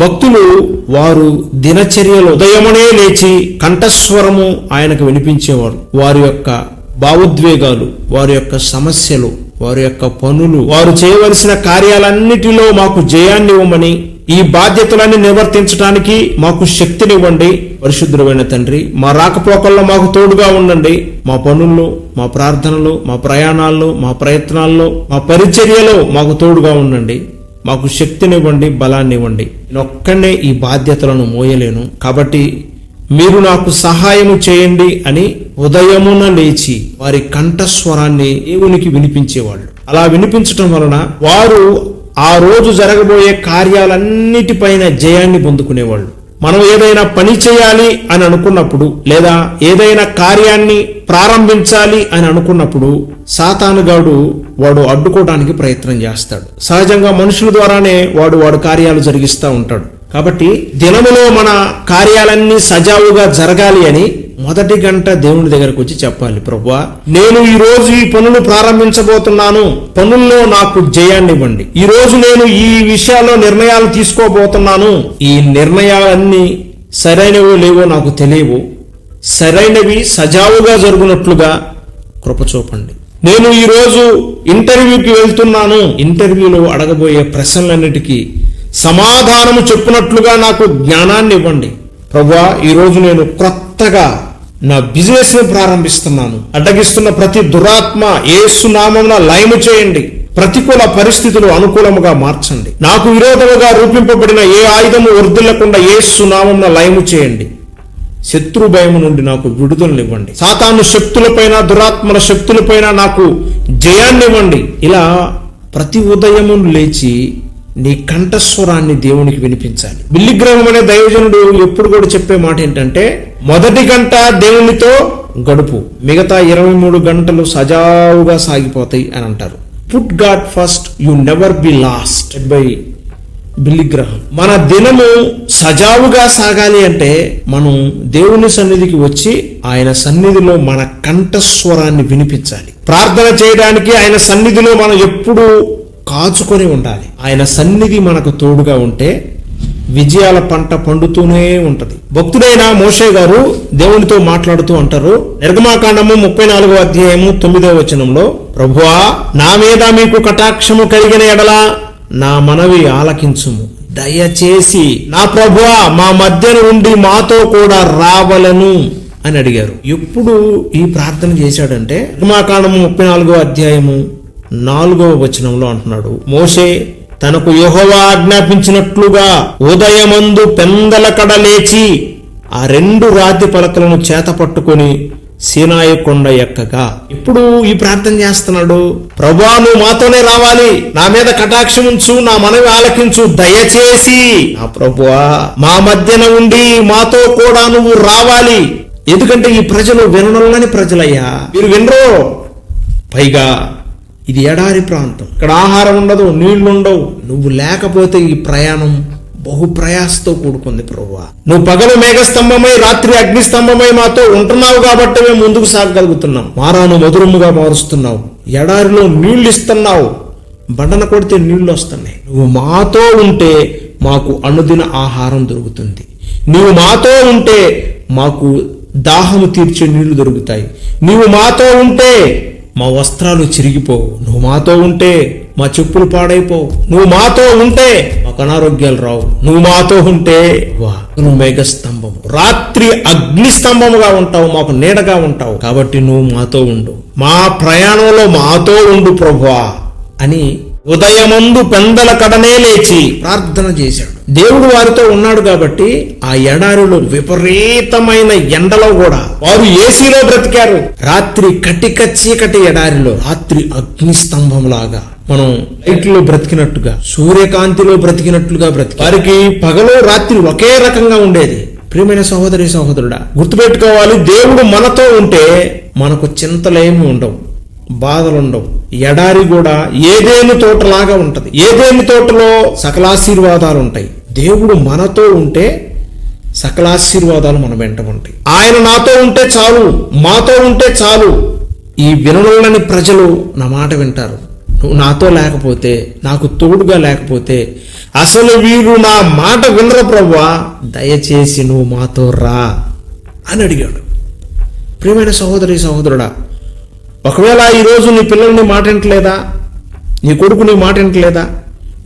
భక్తులు వారు దినచర్యలు ఉదయమునే లేచి కంఠస్వరము ఆయనకు వినిపించేవారు. వారి యొక్క భావోద్వేగాలు వారి యొక్క సమస్యలు వారి యొక్క పనులు వారు చేయవలసిన కార్యాలన్నిటిలో మాకు జయాన్ని ఇవ్వమని ఈ బాధ్యతలన్నీ నివర్తించడానికి మాకు శక్తినివ్వండి. పరిశుద్ధుడైన తండ్రి మా రాకపోకల్లో మాకు తోడుగా ఉండండి. మా పనుల్లో మా ప్రార్థనలు మా ప్రయాణాల్లో మా ప్రయత్నాల్లో మా పరిచర్యలో మాకు తోడుగా ఉండండి. మాకు శక్తినివ్వండి బలాన్ని ఇవ్వండి నేను ఒక్కనే ఈ బాధ్యతలను మోయలేను. కాబట్టి మీరు నాకు సహాయము చేయండి అని ఉదయమున లేచి వారి కంఠస్వరాన్ని దేవునికి వినిపించేవాళ్ళు. అలా వినిపించటం వలన వారు ఆ రోజు జరగబోయే కార్యాలన్నిటిపైన జయాన్ని పొందుకునేవాళ్ళు. మనం ఏదైనా పని చేయాలి అని అనుకున్నప్పుడు లేదా ఏదైనా కార్యాన్ని ప్రారంభించాలి అని అనుకున్నప్పుడు సాతానుగాడు వాడు అడ్డుకోవడానికి ప్రయత్నం చేస్తాడు. సహజంగా మనుషుల ద్వారానే వాడు వాడు కార్యాలు జరిగిస్తూ ఉంటాడు. కాబట్టి దినములో మన కార్యాలన్నీ సజావుగా జరగాలి అని మొదటి గంట దేవుని దగ్గరకు వచ్చి చెప్పాలి ప్రభువా నేను ఈ రోజు ఈ పనులు ప్రారంభించబోతున్నాను. పనుల్లో నాకు జయాన్ని ఇవ్వండి ఈ రోజు నేను ఈ విషయాల్లో నిర్ణయాలు తీసుకోబోతున్నాను. ఈ నిర్ణయాలన్నీ సరైనవో లేవో నాకు తెలియవు. సరైనవి సజావుగా జరుగునట్లుగా కృప చూపండి. నేను ఈరోజు ఇంటర్వ్యూకి వెళ్తున్నాను. ఇంటర్వ్యూలో అడగబోయే ప్రశ్నలన్నిటికీ సమాధానము చెప్పినట్లుగా నాకు జ్ఞానాన్ని ఇవ్వండి ప్రభా ఈరోజు నేను క్రొత్తగా నా బిజినెస్ని ప్రారంభిస్తున్నాను. అడ్డగిస్తున్న ప్రతి దురాత్మ ఏసునామమున లయము చేయండి. ప్రతికూల పరిస్థితులు అనుకూలముగా మార్చండి. నాకు విరోధముగా రూపింపబడిన ఏ ఆయుధము వర్ధిల్లకుండా సునామం లయము చేయండి. శత్రు భయము నుండి నాకు విడుదలనివ్వండి. సాతాను శక్తులపైన దురాత్మల శక్తులపైన నాకు జయాన్నివ్వండి. ఇలా ప్రతి ఉదయము లేచి నీ కంఠస్వరాన్ని దేవునికి వినిపించాలి. బిల్లిగ్రహం అనే దైవజనుడు ఎప్పుడు కూడా చెప్పే మాట ఏంటంటే మొదటి గంట దేవునితో గడుపు మిగతా ఇరవై మూడు గంటలు సజావుగా సాగిపోతాయి అని అంటారు. Put God first you never be lost by Billy Graham మన దినము సజావుగా సాగాలి అంటే మనం దేవుని సన్నిధికి వచ్చి ఆయన సన్నిధిలో మన కంఠస్వరాన్ని వినిపించాలి. ప్రార్థన చేయడానికి ఆయన సన్నిధిలో మనం ఎప్పుడు కాచుకొని ఉండాలి. ఆయన సన్నిధి మనకు తోడుగా ఉంటే విజయాల పంట పండుతూనే ఉంటది. భక్తుడైన మోషే గారు దేవునితో మాట్లాడుతూ అంటారు నిర్గమాకాండము ముప్పై నాలుగో అధ్యాయము తొమ్మిదో వచనంలో ప్రభువా నా మీద మీకు కటాక్షము కలిగిన ఎడల నా మనవి ఆలకించుము. దయచేసి నా ప్రభువా మా మధ్యన ఉండి మాతో కూడా రావలను అని అడిగారు. ఎప్పుడు ఈ ప్రార్థన చేశాడంటే నిర్మాకాండము ముప్పై నాలుగో అధ్యాయము నాలుగవ వచనంలో అంటున్నాడు మోషే తనకు యహోవా ఆజ్ఞాపించినట్లుగా ఉదయమందు పెందల కడ లేచి ఆ రెండు రాతి పలకలను చేత పట్టుకొని సీనాయి కొండ ఎక్కగా. ఇప్పుడు ఈ ప్రార్థన చేస్తున్నాడు ప్రభా నువ్వు మాతోనే రావాలి నా మీద కటాక్షం ఉంచు నా మనవి ఆలకించు దయచేసి. నా ప్రభువా మా మధ్యన ఉండి మాతో కూడా నువ్వు రావాలి ఎందుకంటే ఈ ప్రజలు విననులని ప్రజలయ్యా. మీరు వినరు పైగా ఇది ఎడారి ప్రాంతం. ఇక్కడ ఆహారం ఉండదు నీళ్ళు ఉండవు. నువ్వు లేకపోతే ఈ ప్రయాణం బహు ప్రయాసతో కూడుకుంది ప్రభువా. నువ్వు పగలు మేఘస్తంభమై రాత్రి అగ్నిస్తంభమై మాతో ఉంటున్నావు కాబట్టి మేము ముందుకు సాగగలుగుతున్నాం మారాను మధురముగా మారుస్తున్నావు. ఎడారిలో నీళ్ళు ఇస్తున్నావు. బండన కొడితే నీళ్ళు వస్తున్నాయి. నువ్వు మాతో ఉంటే మాకు అనుదిన ఆహారం దొరుకుతుంది. నీవు మాతో ఉంటే మాకు దాహము తీర్చే నీళ్ళు దొరుకుతాయి. నీవు మాతో ఉంటే మా వస్త్రాలు చిరిగిపోవు. నువ్వు మాతో ఉంటే మా చెప్పులు పాడైపోవు. నువ్వు మాతో ఉంటే మాకు అనారోగ్యాలు రావు. నువ్వు మాతో ఉంటే వా నువ్వు మేఘస్తంభం రాత్రి అగ్నిస్తంభముగా ఉంటావు మాకు నీడగా ఉంటావు. కాబట్టి నువ్వు మాతో ఉండు. మా ప్రయాణంలో మాతో ఉండు ప్రభువా అని ఉదయమందు పెందల కడనే లేచి ప్రార్థన చేశాడు. దేవుడు వారితో ఉన్నాడు కాబట్టి ఆ ఎడారులు విపరీతమైన ఎండలో కూడా వారు ఏసీలో బ్రతికారు. రాత్రి కటిక చీకటి ఎడారిలో రాత్రి అగ్నిస్తంభం లాగా మనం లైట్లో బ్రతికినట్టుగా సూర్యకాంతిలో బ్రతికినట్లుగా బ్రతికి. వారికి పగలు రాత్రి ఒకే రకంగా ఉండేది. ప్రియమైన సహోదరి సహోదరుడా గుర్తుపెట్టుకోవాలి దేవుడు మనతో ఉంటే మనకు చింతలేమి ఉండవు బాధలుండవు. ఎడారి కూడా ఏదేమి తోటలాగా ఉంటది. ఏదేమి తోటలో సకలాశీర్వాదాలు ఉంటాయి? దేవుడు మనతో ఉంటే సకలాశీర్వాదాలు మన వెంట ఉంటాయి. ఆయన నాతో ఉంటే చాలు మాతో ఉంటే చాలు. ఈ విననులని ప్రజలు నా మాట వింటారు. నువ్వు నాతో లేకపోతే నాకు తోడుగా లేకపోతే అసలు వీరు నా మాట వినరు ప్రభువా దయచేసి నువ్వు మాతో రా అని అడిగాడు. ప్రియమైన సహోదరి సహోదరుడా ఒకవేళ ఈరోజు నీ పిల్లల్ని మాట వింటలేదా? నీ కొడుకు నీ మాట వింటలేదా?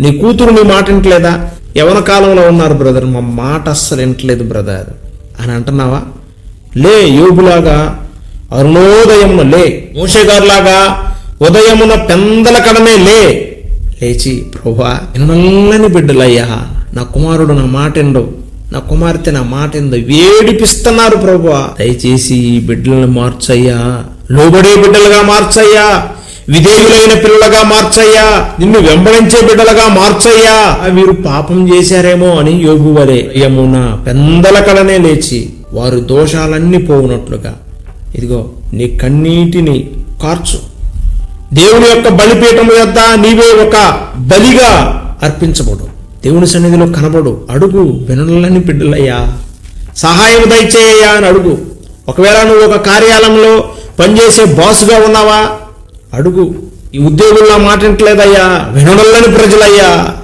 నీ కూతురు నీ మాట వింటలేదా? యవన కాలంలో ఉన్నారు బ్రదర్? మా మాట అస్సలు వింటలేదు బ్రదర్. అని అంటున్నావా? లే యోగులాగా అరుణోదయమున లే మూషగారులాగా ఉదయమున పెందల కడమే లే. లేచి ప్రభా నల్లని బిడ్డలయ్యా నా కుమారుడు నా మాట ఎండు నా కుమార్తె నా మాట ఎందు వేడిపిస్తున్నారు ప్రభా దయచేసి ఈ బిడ్డలను మార్చయ్యా లోబడే బిడ్డలుగా మార్చయ్యా విధేయులైన పిల్లలుగా మార్చయ్యా. నిన్ను వెంబడించే బిడ్డలుగా మార్చయ్యా. వీరు పాపం చేశారేమో అని యోగు వలె యమున పెందల కడనే లేచి వారు దోషాలన్నీ పోవునట్లుగా. ఇదిగో నీ కన్నీటిని కార్చు. దేవుని యొక్క బలిపీఠం యొద్ద నీవే ఒక బలిగా అర్పించబడు. దేవుని సన్నిధిలో కనబడు. అడుగు వినలని బిడ్డలయ్యా. సహాయం దయచేయ్యా అని అడుగు. ఒకవేళ నువ్వు ఒక కార్యాలయంలో పనిచేసే బాసుగా ఉన్నావా? అడుగు. ఈ ఉద్యోగుల్లో మాటింటలేదయ్యా వినడల్లని ప్రజలయ్యా.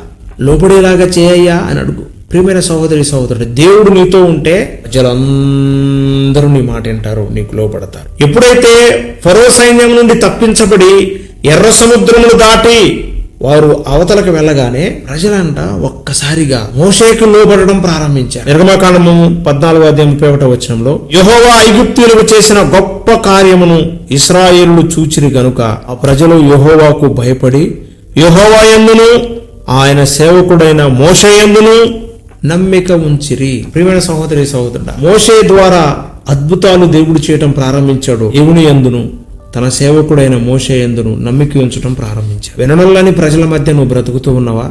లోపడేలాగా చేయయ్యా అని అడుగు. ప్రియమైన సహోదరి సహోదరుడు దేవుడు నీతో ఉంటే ప్రజలందరూ నీ మాట వింటారు నీకు లోపడతారు ఎప్పుడైతే ఫరో సైన్యం నుండి తప్పించబడి ఎర్ర సముద్రములు దాటి వారు అవతలకు వెళ్ళగానే ప్రజలంట ఒక్కసారిగా మోషేకు లోబడడం ప్రారంభించారు. నిర్గమకాండము పద్నాలుగో అధ్యాయం ముప్పై ఒకటో వచనంలో యహోవా ఐగుప్తీయులకు చేసిన గొప్ప కార్యమును ఇస్రాయేలు చూచిరి గనుక ఆ ప్రజలు యహోవాకు భయపడి యహోవా ఎందును ఆయన సేవకుడైన మోషే ఎందును నమ్మిక ఉంచిరి. ప్రియమైన సహోదరి సహోదరుడ మోషే ద్వారా అద్భుతాలు దేవుడు చేయటం ప్రారంభించాడు దేవుని ఎందును తన సేవకుడైన మోషే ఎందును నమ్మిక ఉంచడం ప్రారంభించాడు. వినడంలోని ప్రజల మధ్య నువ్వు బ్రతుకుతూ ఉన్నావా?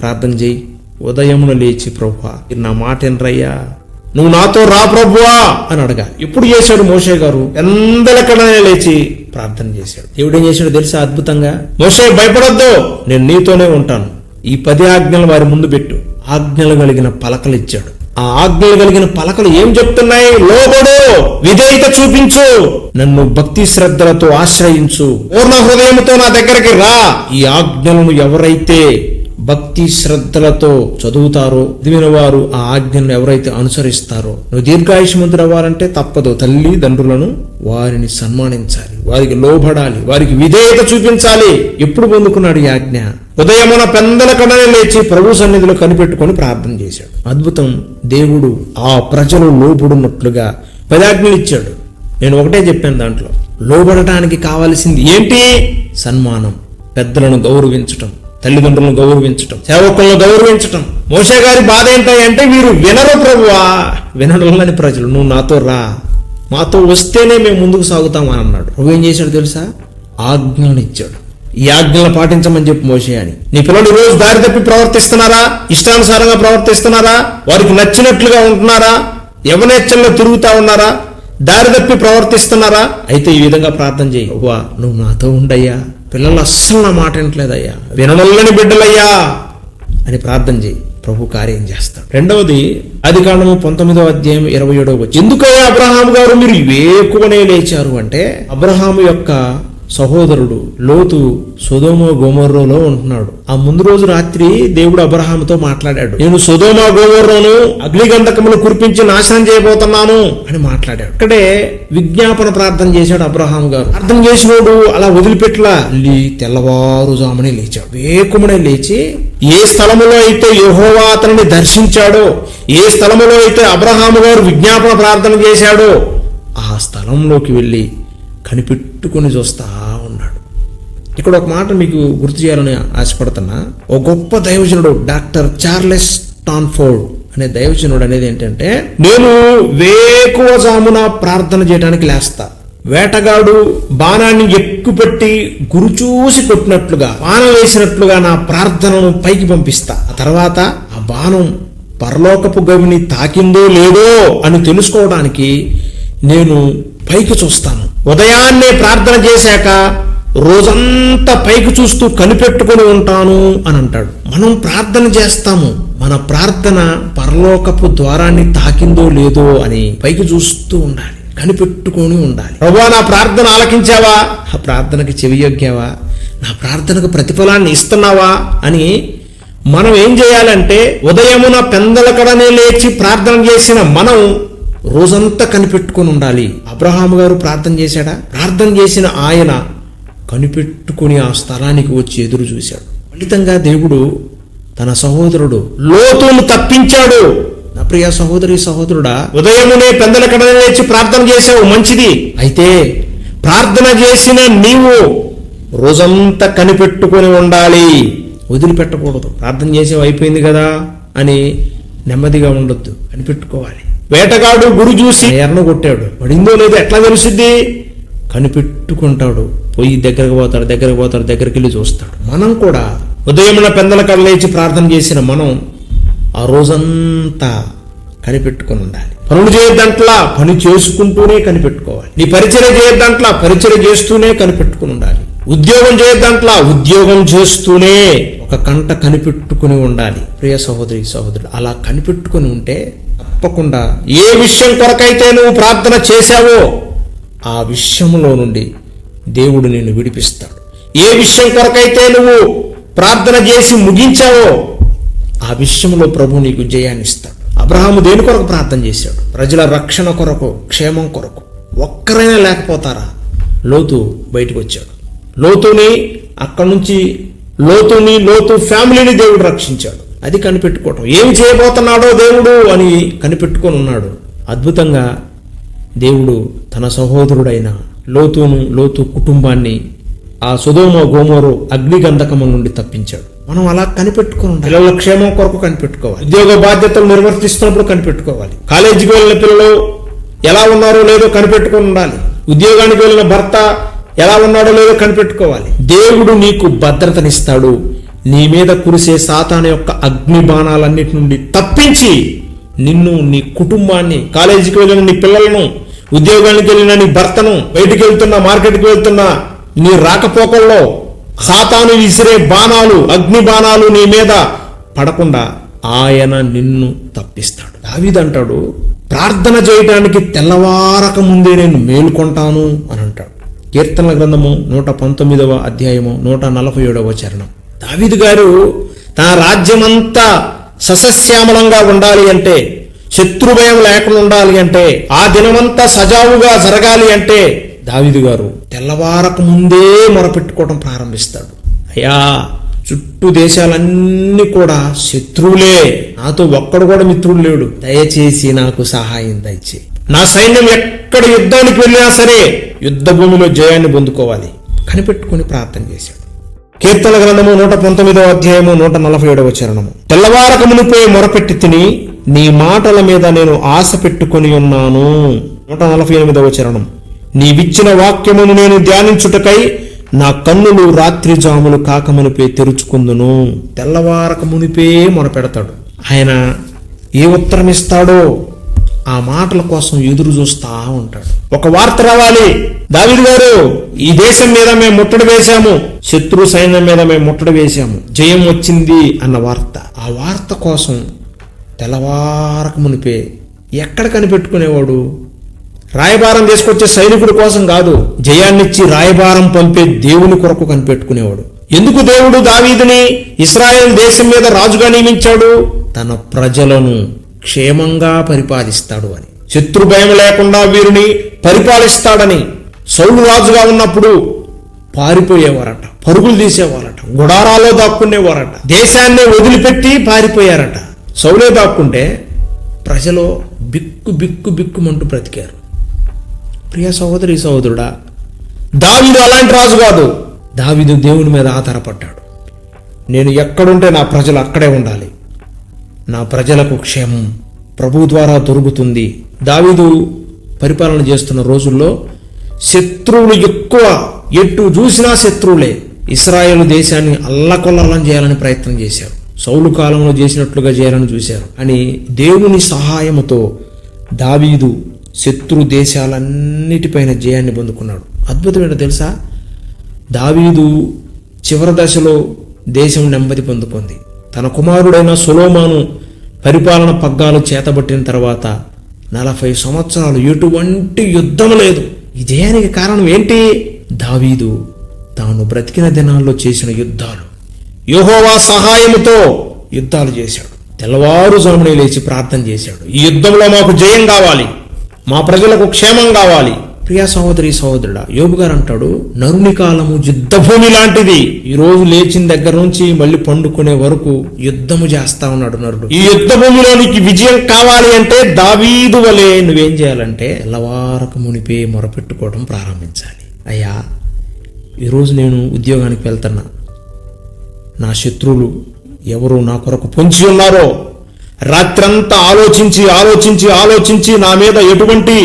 ప్రార్థన చేయి. ఉదయమున లేచి ప్రభువా నా మాట ఎనరయ్యా? నువ్వు నాతో రా ప్రభువా అని అడగా ఇప్పుడు చేశాడు మోషే గారు. ఎందలకడనే లేచి ప్రార్థన చేశాడు. దేవుడు ఏం చేశాడు తెలుసా అద్భుతంగా? మోషే భయపడొద్దు. నేను నీతోనే ఉంటాను. ఈ పది ఆజ్ఞలు వారి ముందు పెట్టు. ఆజ్ఞలు కలిగిన పలకలు ఇచ్చాడు. ఆ ఆజ్ఞలు కలిగిన పలకలు ఏం చెప్తున్నాయి? లోబడు విధేయత చూపించు నన్ను భక్తి శ్రద్ధలతో ఆశ్రయించు. పూర్ణ హృదయంతో నా దగ్గరికి రా. ఈ ఆజ్ఞలను ఎవరైతే భక్తి శ్రద్ధలతో చదువుతారో చదివిన వారు ఆ ఆజ్ఞలను ఎవరైతే అనుసరిస్తారో నువ్వు దీర్ఘాయుష్మంతుడు అవ్వాలంటే తప్పదు. తల్లి తండ్రులను వారిని సన్మానించాలి. వారికి లోబడాలి. వారికి విధేయత చూపించాలి. ఎప్పుడు పొందుకున్నాడు ఈ ఆజ్ఞ? ఉదయమున పెందల కడనే లేచి ప్రభు సన్నిధిలో కనిపెట్టుకొని ప్రార్థన చేశాడు. అద్భుతం. దేవుడు ఆ ప్రజలు లోబడినట్లుగా పదాజ్ఞలు ఇచ్చాడు. నేను ఒకటే చెప్పాను దాంట్లో. లోబడటానికి కావలసింది ఏంటి? సన్మానం. పెద్దలను గౌరవించటం తల్లిదండ్రులను గౌరవించటం సేవకులను గౌరవించటం. మోసే గారి బాధ ఏంటంటే వీరు వినరు ప్రభువా. వినడంలోని ప్రజలు నువ్వు నాతో రా. మాతో వస్తేనే మేము ముందుకు సాగుతామని అన్నాడు. ప్రభు ఏం చేశాడు తెలుసా? ఆజ్ఞలను ఇచ్చాడు ఈ ఆజ్ఞలను పాటించమని చెప్పి మోసే అని. నీ పిల్లలు ఈ రోజు దారి తప్పి ప్రవర్తిస్తున్నారా? ఇష్టానుసారంగా ప్రవర్తిస్తున్నారా? వారికి నచ్చినట్లుగా ఉంటున్నారా? యవనేచ్చల్లో తిరుగుతా ఉన్నారా? దారి తప్పి ప్రవర్తిస్తున్నారా? అయితే ఈ విధంగా ప్రార్థన చేయి. వా నువ్వు నాతో ఉండయ్యా. పిల్లలు అస్సలు నా మాట వినట్లేదయ్యా. వినవల్లని బిడ్డలయ్యా. అని ప్రార్థన చేయి. ప్రభు కార్యం చేస్తాడు. రెండవది అది కాండము పంతొమ్మిదవ అధ్యాయం ఇరవై ఏడవ వచ్చి ఎందుకయ్యా అబ్రహాం గారు మీరు ఏ లేచారు? అంటే అబ్రహాం యొక్క సహోదరుడు లోతు సుధోమ గోమర్రోలో ఉంటున్నాడు. ఆ ముందు రోజు రాత్రి దేవుడు అబ్రహాముతో మాట్లాడాడు. నేను సుధోమ గోమర్రోను అగ్నిగంధకములు కురిపించి నాశనం చేయబోతున్నాను అని మాట్లాడాడు. అక్కడే విజ్ఞాపన ప్రార్థన చేశాడు అబ్రహాం గారు. అర్థం చేసినోడు అలా వదిలిపెట్టలా లీ తెల్లవారుజామునే లేచాడు. వేకుమనే లేచి ఏ స్థలములో అయితే యహోవా అతనిని దర్శించాడో ఏ స్థలములో అయితే అబ్రహాము గారు విజ్ఞాపన ప్రార్థన చేశాడో ఆ స్థలంలోకి వెళ్ళి కనిపెట్టుకుని చూస్తా ఉన్నాడు. ఇక్కడ ఒక మాట మీకు గుర్తు చేయాలని ఆశపడుతున్నా. ఒక గొప్ప దైవజనుడు డాక్టర్ చార్లెస్ టాన్ఫోర్డ్ అనే దైవజనుడు అనేది ఏంటంటే నేను వేకువజామున ప్రార్థన చేయడానికి లేస్తా. వేటగాడు బాణాన్ని ఎక్కుపెట్టి గురు చూసి కొట్టినట్లుగా బాణం వేసినట్లుగా నా ప్రార్థనను పైకి పంపిస్తా. ఆ తర్వాత ఆ బాణం పరలోకపు గవిని తాకిందో లేదో అని తెలుసుకోవడానికి నేను పైకి చూస్తాను. ఉదయాన్నే ప్రార్థన చేశాక రోజంతా పైకి చూస్తూ కనిపెట్టుకొని ఉంటాను అని అంటాడు. మనం ప్రార్థన చేస్తాము. మన ప్రార్థన పరలోకపు ద్వారాన్ని తాకిందో లేదో అని పైకి చూస్తూ ఉండాలి. కనిపెట్టుకొని ఉండాలి. ప్రభా నా ప్రార్థన ఆలకించావా? ఆ ప్రార్థనకి చెవియొగ్గావా నా ప్రార్థనకు ప్రతిఫలాన్ని ఇస్తున్నావా? అని మనం ఏం చేయాలంటే ఉదయమున పెందలకడనే లేచి ప్రార్థన చేసిన మనం రోజంతా కనిపెట్టుకొని ఉండాలి. అబ్రహాము గారు ప్రార్థన చేశాడా? ప్రార్థన చేసిన ఆయన కనిపెట్టుకుని ఆ స్థలానికి వచ్చి ఎదురు చూశాడు. ఫలితంగా దేవుడు తన సహోదరుడు లోతును తప్పించాడు. నా ప్రియ సహోదరి సహోదరుడా ఉదయమునే పెందలకడనే లేచి ప్రార్థన చేశావు మంచిది. అయితే ప్రార్థన చేసిన నీవు రోజంతా కనిపెట్టుకొని ఉండాలి. వదిలిపెట్టకూడదు. ప్రార్థన చేసేవి అయిపోయింది కదా అని నెమ్మదిగా ఉండొద్దు. కనిపెట్టుకోవాలి. వేటగాడు గురి చూసి ఎర్న కొట్టాడు. పడిందో లేదో ఎట్లా తెలిసిద్ది? కనిపెట్టుకుంటాడు. పోయి దగ్గరకు పోతాడు దగ్గరకు పోతాడు దగ్గరికి వెళ్ళి చూస్తాడు. మనం కూడా ఉదయమున పెందల కడ లేచి ప్రార్థన చేసిన మనం ఆ రోజంతా కనిపెట్టుకొని ఉండాలి. పనులు చేయొద్దంట్లా పని చేసుకుంటూనే కనిపెట్టుకోవాలి. నీ పరిచయం చేయొద్దంట్లా పరిచయం చేస్తూనే కనిపెట్టుకుని ఉండాలి. ఉద్యోగం చేయొద్దంట్లా ఉద్యోగం చేస్తూనే ఒక కంట కనిపెట్టుకుని ఉండాలి. ప్రియ సహోదరి సహోదరుడు అలా కనిపెట్టుకుని ఉంటే తప్పకుండా. ఏ విషయం కొరకైతే నువ్వు ప్రార్థన చేశావో ఆ విషయంలో నుండి దేవుడు నిన్ను విడిపిస్తాడు. ఏ విషయం కొరకైతే నువ్వు ప్రార్థన చేసి ముగించావో ఆ విషయంలో ప్రభు నీకు జయాన్ని ఇస్తాడు. అబ్రహాము దేని కొరకు ప్రార్థన చేశాడు? ప్రజల రక్షణ కొరకు క్షేమం కొరకు. ఒక్కరైనా లేకపోతారా? లోతు బయటకు వచ్చాడు. లోతుని అక్కడి నుంచి లోతుని లోతు ఫ్యామిలీని దేవుడు రక్షించాడు. అది కనిపెట్టుకోవటం. ఏమి చేయబోతున్నాడో దేవుడు అని కనిపెట్టుకొని ఉన్నాడు. అద్భుతంగా దేవుడు తన సహోదరుడైన లోతును లోతు కుటుంబాన్ని ఆ సుధోమ గోమోరు అగ్నిగంధకము నుండి తప్పించాడు. మనం అలా కనిపెట్టుకుని. పిల్లల క్షేమం కొరకు కనిపెట్టుకోవాలి. ఉద్యోగ బాధ్యతలు నిర్వర్తిస్తున్నప్పుడు కనిపెట్టుకోవాలి. కాలేజీకి వెళ్ళిన పిల్లలు ఎలా ఉన్నారో లేదో కనిపెట్టుకొని ఉండాలి. ఉద్యోగానికి వెళ్ళిన భర్త ఎలా ఉన్నాడో లేదో కనిపెట్టుకోవాలి. దేవుడు నీకు భద్రతనిస్తాడు. నీ మీద కురిసే సాతాను యొక్క అగ్ని బాణాలన్నిటి నుండి తప్పించి నిన్ను నీ కుటుంబాన్ని కాలేజీకి వెళ్ళిన నీ పిల్లలను ఉద్యోగానికి వెళ్ళిన నీ భర్తను బయటికి వెళ్తున్నా మార్కెట్కి వెళ్తున్నా నీ రాకపోకల్లో సాతాను విసిరే బాణాలు అగ్ని బాణాలు నీ మీద పడకుండా ఆయన నిన్ను తప్పిస్తాడు. దావిదంటాడు ప్రార్థన చేయడానికి తెల్లవారక ముందే నేను మేలుకొంటాను అని అంటాడు. కీర్తనల గ్రంథము నూట పంతొమ్మిదవ అధ్యాయము నూట నలభై ఏడవ చరణం. దావిదు గారు తన రాజ్యమంతా ససస్యామలంగా ఉండాలి అంటే శత్రుభయం లేకుండా ఉండాలి అంటే ఆ దినమంతా సజావుగా జరగాలి అంటే దావిదు గారు తెల్లవారకు ముందే మొరపెట్టుకోవడం ప్రారంభిస్తాడు. అయ్యా చుట్టూ దేశాలన్నీ కూడా శత్రువులే. నాతో ఒక్కడు కూడా మిత్రుడు లేడు. దయచేసి నాకు సహాయం దయచే నా సైన్యం ఎక్కడ యుద్ధానికి వెళ్ళినా సరే యుద్ధ భూమిలో జయాన్ని పొందుకోవాలి. కనిపెట్టుకుని ప్రార్థన చేశాడు. కీర్తన గ్రంథము నూట పంతొమ్మిదవ అధ్యాయము నూట నలభై ఏడవ చరణము. తెల్లవారక మునిపే మొరపెట్టి తిని నీ మాటల మీద నేను ఆశ పెట్టుకొని ఉన్నాను. నూట నలభై ఎనిమిదవ చరణం. నీవిచ్చిన వాక్యమును నేను ధ్యానించుటకై నా కన్నులు రాత్రి జాములు కాకమునిపే తెరుచుకుందును. తెల్లవారక మునిపే మొరపెడతాడు. ఆయన ఏ ఉత్తరం ఇస్తాడో ఆ మాటల కోసం ఎదురు చూస్తా ఉంటాడు. ఒక వార్త రావాలి. దావిది గారు ఈ దేశం మీద మేము ముట్టడి వేశాము. శత్రు సైన్యం మీద మేము ముట్టడి వేశాము. జయం వచ్చింది అన్న వార్త. ఆ వార్త కోసం తెల్లవారక మునిపే ఎక్కడ కనిపెట్టుకునేవాడు? రాయబారం తీసుకొచ్చే సైనికుడి కోసం కాదు జయాన్నిచ్చి రాయబారం పంపే దేవుని కొరకు కనిపెట్టుకునేవాడు. ఎందుకు దేవుడు దావీదుని ఇస్రాయేల్ దేశం మీద రాజుగా నియమించాడు? తన ప్రజలను క్షేమంగా పరిపాలిస్తాడు అని. శత్రు భయం లేకుండా వీరిని పరిపాలిస్తాడని సౌలు రాజుగా ఉన్నప్పుడు పారిపోయేవారట పరుగులు తీసేవారట గుడారాలో దాక్కునేవారట దేశాన్ని వదిలిపెట్టి పారిపోయారట. సౌలే దాక్కుంటే ప్రజలు బిక్కు బిక్కు బిక్కుమంటూ బ్రతికారు. ప్రియ సహోదరి సహోదరుడా దావిదు అలాంటి రాజు కాదు. దావీదు దేవుని మీద ఆధారపడ్డాడు. నేను ఎక్కడుంటే నా ప్రజలు అక్కడే ఉండాలి. నా ప్రజలకు క్షేమం ప్రభు ద్వారా దొరుకుతుంది. దావీదు పరిపాలన చేస్తున్న రోజుల్లో శత్రువులు ఎక్కువ ఎటు చూసినా శత్రువులే. ఇస్రాయేల్ దేశాన్ని అల్లకొల్లం చేయాలని ప్రయత్నం చేశారు. సౌలు కాలంలో చేసినట్లుగా చేయాలని చూశారు. అని దేవుని సహాయముతో దావీదు శత్రు దేశాలన్నిటిపైన జయాన్ని పొందుకున్నాడు. అద్భుతమైన తెలుసా? దావీదు చివరి దశలో దేశం నెమ్మది పొందుకుంది. తన కుమారుడైన సులోమాను పరిపాలన పగ్గాలు చేతబట్టిన తర్వాత నలభై సంవత్సరాలు ఎటువంటి యుద్ధం లేదు. ఈ జయానికి కారణం ఏంటి? దావీదు తాను బ్రతికిన దినాల్లో చేసిన యుద్ధాలు. యోహోవా సహాయముతో యుద్ధాలు చేశాడు. తెల్లవారుజామునే లేచి ప్రార్థన చేశాడు. ఈ యుద్ధంలో మాకు జయం కావాలి. మా ప్రజలకు క్షేమం కావాలి. ప్రియా సహోదరి సహోదరుడా యోబు గారు అంటాడు నరుని కాలము యుద్ధభూమి లాంటిది. ఈ రోజు లేచిన దగ్గర నుంచి మళ్ళీ పండుకునే వరకు యుద్ధము చేస్తా ఉన్నాడు నరుడు. ఈ యుద్ధ భూమిలోనికి విజయం కావాలి అంటే దావీదు వలె నువ్వేం చేయాలంటే తెల్లవారక మునిపే మొరపెట్టుకోవడం ప్రారంభించాలి. అయ్యా ఈరోజు నేను ఉద్యోగానికి వెళ్తున్నా. నా శత్రువులు ఎవరు నా కొరకు పొంచి ఉన్నారో రాత్రంతా ఆలోచించి ఆలోచించి ఆలోచించి నా మీద ఎటువంటి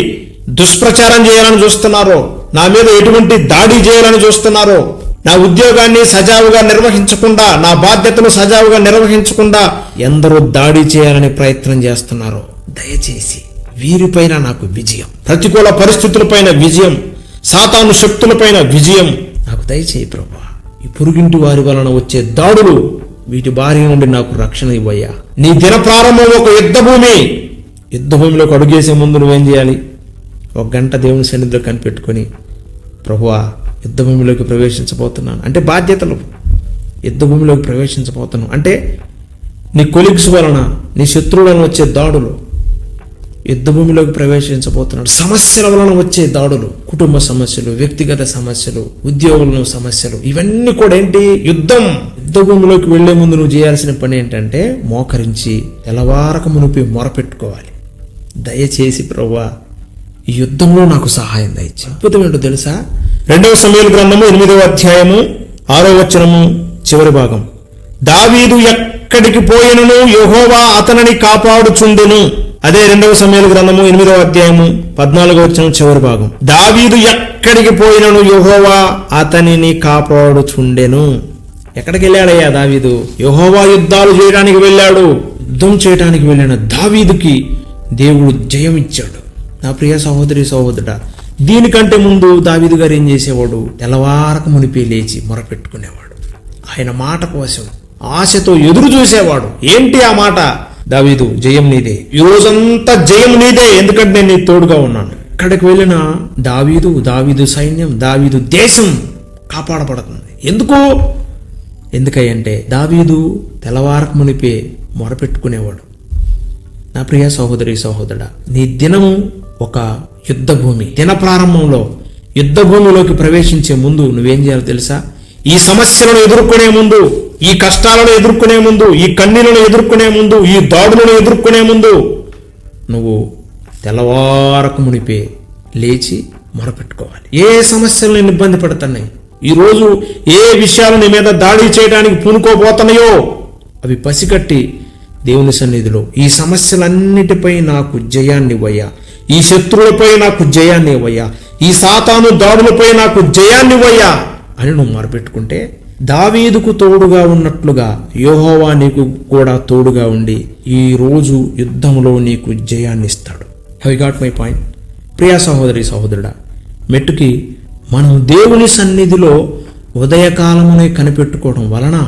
దుష్ప్రచారం చేయాలని చూస్తున్నారో నా మీద ఎటువంటి దాడి చేయాలని చూస్తున్నారో నా ఉద్యోగాన్ని సజావుగా నిర్వహించకుండా నా బాధ్యతలు సజావుగా నిర్వహించకుండా ఎందరో దాడి చేయాలని ప్రయత్నం చేస్తున్నారో దయచేసి వీరిపైన నాకు విజయం. ప్రతికూల పరిస్థితులపైన విజయం సాతాను శక్తులపైన విజయం. నాకు దయచేయి ప్రభా ఈ పురుగింటి వారి వలన వచ్చే దాడులు వీటి బారి నుండి నాకు రక్షణ ఇవ్వయ్యా. నీ దిన ప్రారంభం ఒక యుద్ధ భూమి యుద్ధ భూమిలోకి అడుగేసే ముందు నువ్వేం చేయాలి? ఒక గంట దేవుని సన్నిధిలో కనిపెట్టుకొని ప్రభువా యుద్ధ భూమిలోకి ప్రవేశించబోతున్నాను. అంటే బాధ్యతలు. యుద్ధ భూమిలోకి ప్రవేశించబోతున్నాను. అంటే నీ కొలిగ్స్ వలన నీ శత్రువులను వచ్చే దాడులు. యుద్ధ భూమిలోకి ప్రవేశించబోతున్నాడు. సమస్యల వలన వచ్చే దాడులు. కుటుంబ సమస్యలు వ్యక్తిగత సమస్యలు ఉద్యోగుల సమస్యలు. ఇవన్నీ కూడా ఏంటి? యుద్ధం. యుద్ధ భూమిలోకి వెళ్ళే ముందు నువ్వు చేయాల్సిన పని ఏంటంటే మోకరించి తెల్లవారక మునిపి మొరపెట్టుకోవాలి. దయచేసి ప్రవ్వా ఈ యుద్ధంలో నాకు సహాయం దయచి అద్భుతం ఏంటో తెలుసా? రెండవ సమయాల గ్రంథము ఎనిమిదవ అధ్యాయము ఆరో వచనము చివరి భాగం. దావీదు ఎక్కడికి పోయినను యెహోవా అతనిని కాపాడుచుండెను. అదే రెండవ సమయాల గ్రంథము ఎనిమిదవ అధ్యాయము పద్నాలుగో వచనం చివరి భాగం. దావీదు ఎక్కడికి పోయినను యెహోవా అతనిని కాపాడుచుండెను. ఎక్కడికి వెళ్ళాడయ్యా దావీదు? యెహోవా యుద్ధాలు చేయడానికి వెళ్ళాడు. యుద్ధం చేయడానికి వెళ్ళిన దావీదుకి దేవుడు జయం ఇచ్చాడు నా ప్రియ సహోదరి సహోదరుడ దీనికంటే ముందు దావిదు గారు ఏం చేసేవాడు? తెల్లవారక మునిపి లేచి మొరపెట్టుకునేవాడు. ఆయన మాట కోసం ఆశతో ఎదురు చూసేవాడు. ఏంటి ఆ మాట? దావీదు జయం నీదే. ఈ రోజంతా జయం నీదే ఎందుకంటే నేను తోడుగా ఉన్నాను. ఇక్కడికి వెళ్ళిన దావీదు దావీదు సైన్యం దావీదు దేశం కాపాడబడుతుంది. ఎందుకు? ఎందుకంటే దావీదు తెల్లవారకు మునిపే మొరపెట్టుకునేవాడు. నా ప్రియ సహోదరి సహోదరుడా నీ దినము ఒక యుద్ధ భూమి దిన ప్రారంభంలో యుద్ధ భూమిలోకి ప్రవేశించే ముందు నువ్వేం చేయాలో తెలుసా? ఈ సమస్యలను ఎదుర్కొనే ముందు ఈ కష్టాలను ఎదుర్కొనే ముందు ఈ కన్నీలను ఎదుర్కొనే ముందు ఈ దాడులను ఎదుర్కొనే ముందు నువ్వు తెల్లవారకు మునిపే లేచి మొరపెట్టుకోవాలి. ఏ సమస్యలు నేను ఇబ్బంది పడుతున్నాయి ఈరోజు ఏ విషయాలు నీ మీద దాడి చేయడానికి పూనుకోబోతున్నాయో అవి పసిగట్టి దేవుని సన్నిధిలో ఈ సమస్యలన్నిటిపై నాకు జయాన్ని ఇవ్వయ్యా ఈ శత్రువులపై నాకు జయాన్ని ఇవ్వయ్యా. ఈ సాతాను దాడులపై నాకు జయాన్ని ఇవ్వయ్యా. అని నువ్వు మొరపెట్టుకుంటే దావీదుకు తోడుగా ఉన్నట్లుగా యోహోవా నీకు కూడా తోడుగా ఉండి ఈ రోజు యుద్ధంలో నీకు జయాన్ని ఇస్తాడు. హై గాట్ మై పాయింట్ ప్రియా సహోదరి సహోదరుడా మెట్టుకి మనం దేవుని సన్నిధిలో ఉదయకాలమునే కనిపెట్టుకోవడం వలన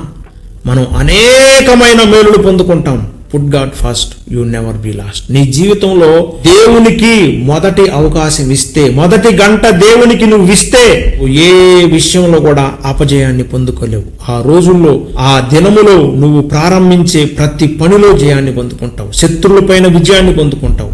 మనం అనేకమైన మేలులు పొందుకుంటాం. Put God first you never be lost నీ జీవితంలో దేవునికి మొదటి అవకాశం ఇస్తే మొదటి గంట దేవునికి నువ్వు ఇస్తే ఏ విషయంలో కూడా అపజయాన్ని పొందుకోలేవు. ఆ రోజుల్లో ఆ దినములో నువ్వు ప్రారంభించే ప్రతి పనిలో జయాన్ని పొందుకుంటావు. శత్రువులపైన విజయాన్ని పొందుకుంటావు.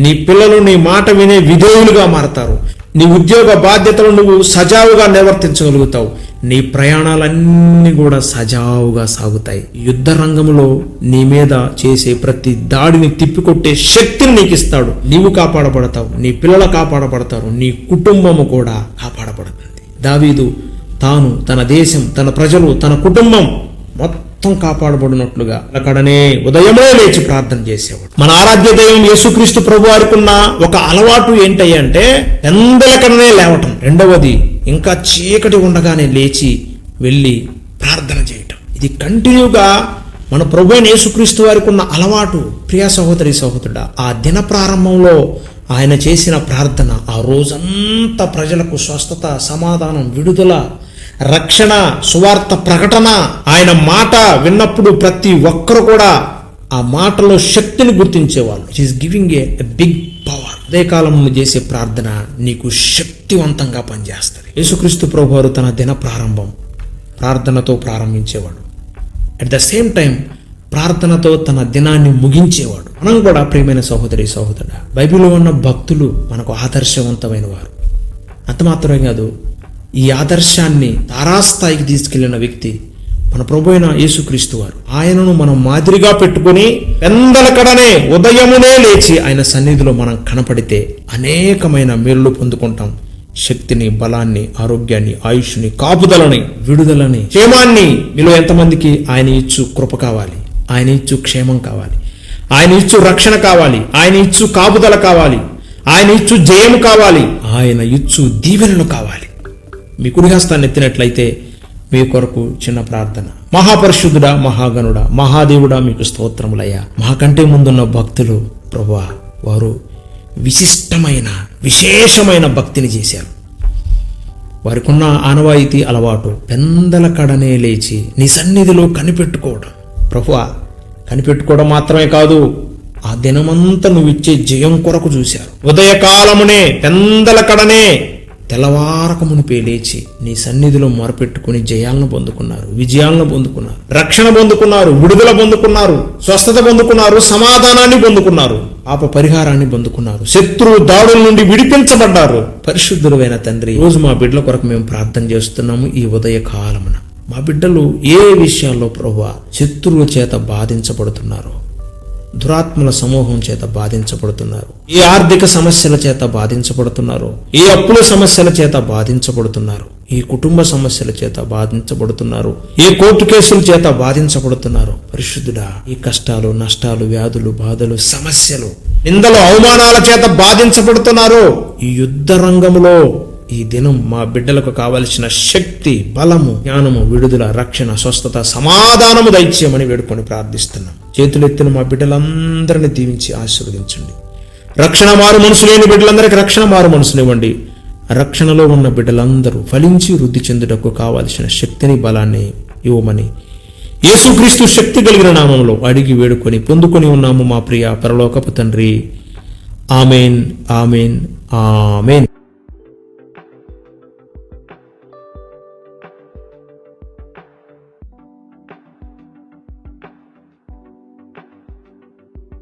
నీ పిల్లలు నీ మాట వినే విధేయులుగా మారతారు. నీ ఉద్యోగ బాధ్యతలు నువ్వు సజావుగా నిర్వర్తించగలుగుతావు. నీ ప్రయాణాలన్నీ కూడా సజావుగా సాగుతాయి. యుద్ధ రంగంలో నీ మీద చేసే ప్రతి దాడిని తిప్పికొట్టే శక్తిని నీకు ఇస్తాడు నీవు కాపాడబడతావు నీ పిల్లలు కాపాడబడతారు నీ కుటుంబము కూడా కాపాడబడుతుంది. దావీదు తాను తన దేశం తన ప్రజలు తన కుటుంబం మొత్తం కాపాడబడినట్లుగా అక్కడనే ఉదయమే లేచి ప్రార్థన చేసేవాడు. మన ఆరాధ్య దైవం యేసుక్రీస్తు ప్రభు వారికి ఒక అలవాటు ఏంటంటే ఎందలకడనే లేవటం. రెండవది ఇంకా చీకటి ఉండగానే లేచి వెళ్ళి ప్రార్థన చేయటం. ఇది కంటిన్యూగా మన ప్రభు యేసుక్రీస్తు వారికి ఉన్న అలవాటు. ప్రియా సహోదరి సహోదరుడ ఆ దిన ప్రారంభంలో ఆయన చేసిన ప్రార్థన ఆ రోజంతా ప్రజలకు స్వస్థత సమాధానం విడుదల రక్షణ సువార్త ప్రకటన ఆయన మాట విన్నప్పుడు ప్రతి ఒక్కరు కూడా ఆ మాటలో శక్తిని గుర్తించేవాళ్ళు. Is giving a big power అదే కాలంలో చేసే ప్రార్థన నీకు శక్తివంతంగా పనిచేస్తుంది. యేసుక్రీస్తు ప్రభువారు తన దిన ప్రారంభం ప్రార్థనతో ప్రారంభించేవాడు. అట్ ద సేమ్ టైం ప్రార్థనతో తన దినాన్ని ముగించేవాడు. మనం కూడా ప్రియమైన సహోదరి సహోదరుడు బైబిల్లో ఉన్న భక్తులు మనకు ఆదర్శవంతమైన వారు అంతమాత్రమే కాదు ఈ ఆదర్శాన్ని తారాస్థాయికి తీసుకెళ్ళిన వ్యక్తి మన ప్రభు అయిన యేసుక్రీస్తు వారు. ఆయనను మనం మాదిరిగా పెట్టుకుని పెందలకడనే ఉదయమునే లేచి ఆయన సన్నిధిలో మనం కనపడితే అనేకమైన మేలులు పొందుకుంటాం. శక్తిని బలాన్ని ఆరోగ్యాన్ని ఆయుష్ని కాపుదలని విడుదలని క్షేమాన్ని మీలో ఎంతమందికి ఆయన ఇచ్చు కృప కావాలి. ఆయన ఇచ్చు క్షేమం కావాలి. ఆయన ఇచ్చు రక్షణ కావాలి. ఆయన ఇచ్చు కాపుదల కావాలి. ఆయన ఇచ్చు జయం కావాలి. ఆయన ఇచ్చు దీవెనలు కావాలి. మీ కుడిహస్తాన్ని ఎత్తినట్లయితే మీ కొరకు చిన్న ప్రార్థన. మహాపరిశుద్ధుడా మహాగణుడా మహాదేవుడా మీకు స్తోత్రములయ్యా. మాకంటే ముందున్న భక్తులు ప్రభా వారు విశిష్టమైన విశేషమైన భక్తిని చేశారు. వారికున్న ఆనవాయితీ అలవాటు పెందల కడనే లేచి నీ సన్నిధిలో కనిపెట్టుకోవడం. ప్రభువా కనిపెట్టుకోవడం మాత్రమే కాదు ఆ దినమంతా నువ్వు ఇచ్చే జయం కొరకు చూశారు. ఉదయకాలమునే పెందల కడనే తెల్లవారకమును పేలేచి లేచి నీ సన్నిధిలో మొరపెట్టుకుని జయాలను పొందుకున్నారు విజయాలను పొందుకున్నారు రక్షణ పొందుకున్నారు విడుదల పొందుకున్నారు స్వస్థత పొందుకున్నారు సమాధానాన్ని పొందుకున్నారు పాప పరిహారాన్ని పొందుకున్నారు శత్రువు దాడుల నుండి విడిపించబడ్డారు. పరిశుద్ధులైన తండ్రి రోజు మా బిడ్డల కొరకు మేము ప్రార్థన చేస్తున్నాము ఈ ఉదయ కాలమున మా బిడ్డలు ఏ విషయాల్లో ప్రభు శత్రువుల చేత బాధించబడుతున్నారు దురాత్మల సమూహం చేత బాధించబడుతున్నారు. ఏ ఆర్థిక సమస్యల చేత బాధించబడుతున్నారు? ఈ అప్పుల సమస్యల చేత బాధించబడుతున్నారు? ఈ కుటుంబ సమస్యల చేత బాధించబడుతున్నారు? ఈ కోర్టు కేసుల చేత బాధించబడుతున్నారు? పరిశుద్ధుడా ఈ కష్టాలు నష్టాలు వ్యాధులు బాధలు సమస్యలు నిందలు అవమానాల చేత బాధించబడుతున్నారు. ఈ యుద్ధ రంగంలో ఈ దినం మా బిడ్డలకు కావలసిన శక్తి బలము జ్ఞానము విడుదల రక్షణ స్వస్థత సమాధానము దైత్యమని వేడుకొని ప్రార్థిస్తున్నాం. చేతులెత్తిన మా బిడ్డలందరినీ దీవించి ఆశీర్వదించండి. రక్షణ మారు మనసు లేని బిడ్డలందరికీ రక్షణ మారు మనసునివ్వండి రక్షణలో ఉన్న బిడ్డలందరూ ఫలించి వృద్ధి చెందుటకు కావలసిన శక్తిని బలాన్ని ఇవ్వమని యేసుక్రీస్తు శక్తి కలిగిన నామంలో అడిగి వేడుకొని పొందుకొని ఉన్నాము మా ప్రియ పరలోకపు తండ్రి. Amen amen amen.